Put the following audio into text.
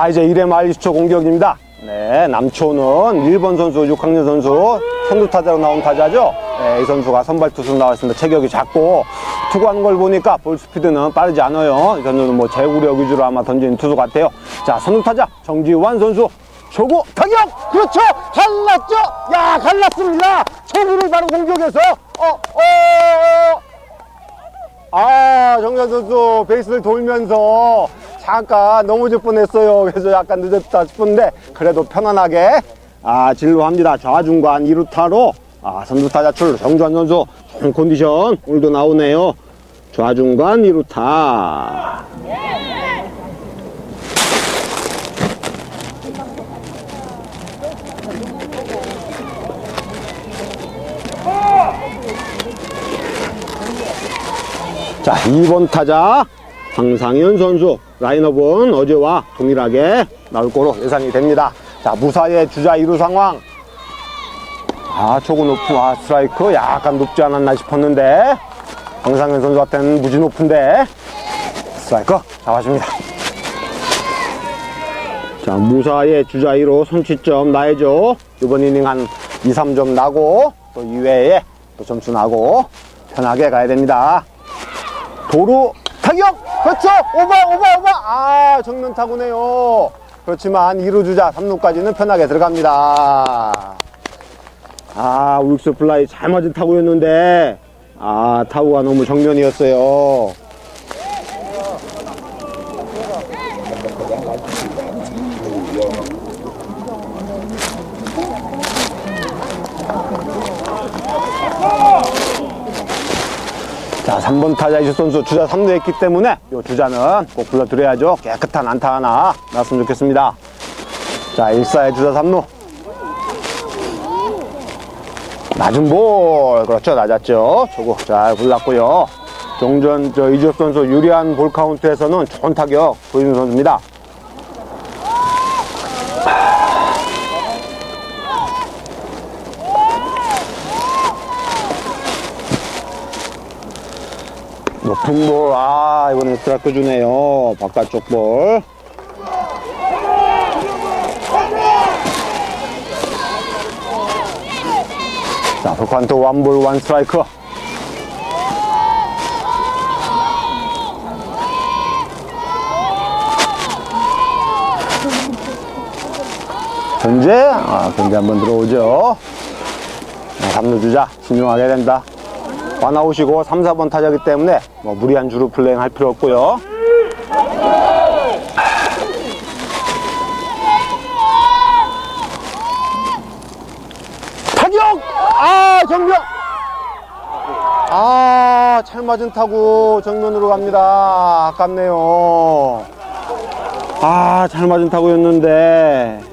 자, 이제 1회 말 20초 공격입니다. 네, 남초는 1번 선수, 6학년 선수, 선두타자로 나온 타자죠. 네, 이 선수가 선발 투수 나왔습니다. 체격이 작고, 투구하는 걸 보니까 볼 스피드는 빠르지 않아요. 이 선수는 뭐 제구력 위주로 아마 던지는 투수 같아요. 자, 선두타자 정지환 선수, 초구 타격! 그렇죠! 갈랐죠! 야, 갈랐습니다! 초구를 바로 공격해서, 어, 어, 아, 정현 선수 베이스를 돌면서 잠깐 넘어질 뻔했어요. 그래서 약간 늦었다 싶은데 그래도 편안하게 아, 진로합니다. 좌중간 2루타로 아, 선두타 자 출 정주환 선수 좋은 컨디션 오늘도 나오네요. 좌중간 2루타. 자, 2번 타자 황상현 선수 라인업은 어제와 동일하게 나올 거로 예상이 됩니다. 자, 무사의 주자 2루 상황. 아, 초구 높은 아, 스트라이크 약간 높지 않았나 싶었는데 황상현 선수한테는 무지 높은데 스트라이크 잡아줍니다. 자, 무사의 주자 2루 선취점 나야죠. 이번 이닝 한 2, 3점 나고 또 이외에 또 점수 나고 편하게 가야 됩니다. 도루 타격! 그렇죠! 오바 오바 오바 아 정면 타구네요. 그렇지만 2루 주자 3루까지는 편하게 들어갑니다. 아 우익수 플라이 잘 맞은 타구였는데 아 타구가 너무 정면이었어요 자, 3번 타자 이수 선수 주자 3루에 있기 때문에 이 주자는 꼭 불러드려야죠. 깨끗한 안타 하나 나왔으면 좋겠습니다. 자, 1사의 주자 3루. 낮은 볼. 그렇죠. 낮았죠. 저거 잘 골랐고요. 종전 저 이주엽 선수 유리한 볼 카운트에서는 좋은 타격 보이는 선수입니다. 높은 볼, 아, 이번엔 스트라이크 주네요. 바깥쪽 볼. 자, 볼칸트 원볼 원 스트라이크. 현재, 아, 현재 한번 들어오죠. 네, 3루 주자, 신중하게 된다. 와나오시고 3, 4번 타자기 때문에 뭐 무리한 주루 플레잉 할 필요 없고요. 타격! 아, 정면! 아, 잘 맞은 타구 정면으로 갑니다. 아깝네요. 아, 잘 맞은 타구였는데.